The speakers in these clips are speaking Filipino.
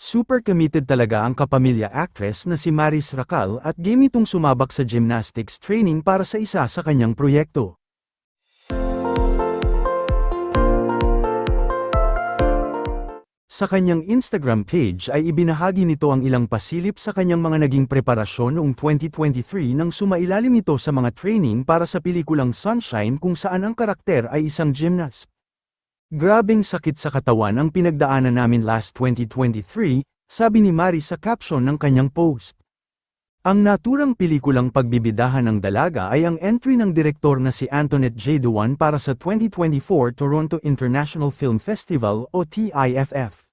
Super committed talaga ang kapamilya actress na si Maris Racal at game itong sumabak sa gymnastics training para sa isa sa kanyang proyekto. Sa kanyang Instagram page ay ibinahagi nito ang ilang pasilip sa kanyang mga naging preparasyon noong 2023 nang sumailalim ito sa mga training para sa pelikulang Sunshine kung saan ang karakter ay isang gymnast. Grabing sakit sa katawan ang pinagdaanan namin last 2023, sabi ni Mari sa caption ng kanyang post. Ang naturang pelikulang pagbibidahan ng dalaga ay ang entry ng direktor na si Antoinette J. Duan para sa 2024 Toronto International Film Festival o TIFF.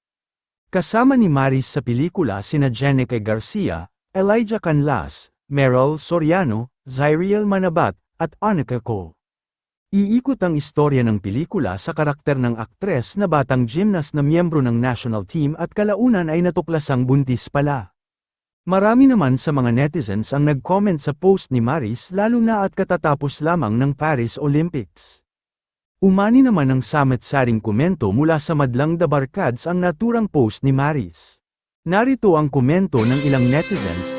Kasama ni Maris sa pelikula sina Jenica Garcia, Elijah Canlas, Meryl Soriano, Zyriel Manabat, at Annika Ko. Iikot ang istorya ng pelikula sa karakter ng aktres na batang gymnast na miyembro ng national team at kalaunan ay natuklasang buntis pala. Marami naman sa mga netizens ang nag-comment sa post ni Maris lalo na at katatapos lamang ng Paris Olympics. Umani naman ng samet-saring komento mula sa madlang Dabarkads ang naturang post ni Maris. Narito ang komento ng ilang netizens,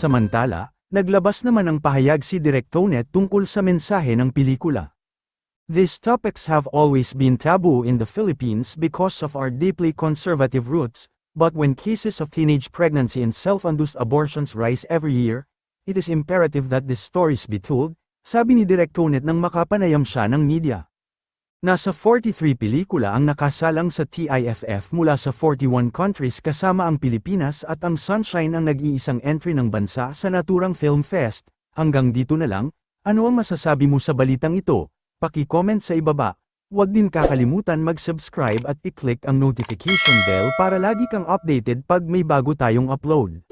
Samantala, naglabas naman ang pahayag si Direk Tonet tungkol sa mensahe ng pelikula. These topics have always been taboo in the Philippines because of our deeply conservative roots, but when cases of teenage pregnancy and self-induced abortions rise every year, it is imperative that these stories be told, sabi ni Direk Tonet nang makapanayam siya ng media. Nasa 43 pelikula ang nakasalang sa TIFF mula sa 41 countries kasama ang Pilipinas at ang Sunshine ang nag-iisang entry ng bansa sa naturang film fest. Hanggang dito na lang, ano ang masasabi mo sa balitang ito? Paki-comment sa ibaba. Huwag din kakalimutan mag-subscribe at i-click ang notification bell para lagi kang updated pag may bago tayong upload.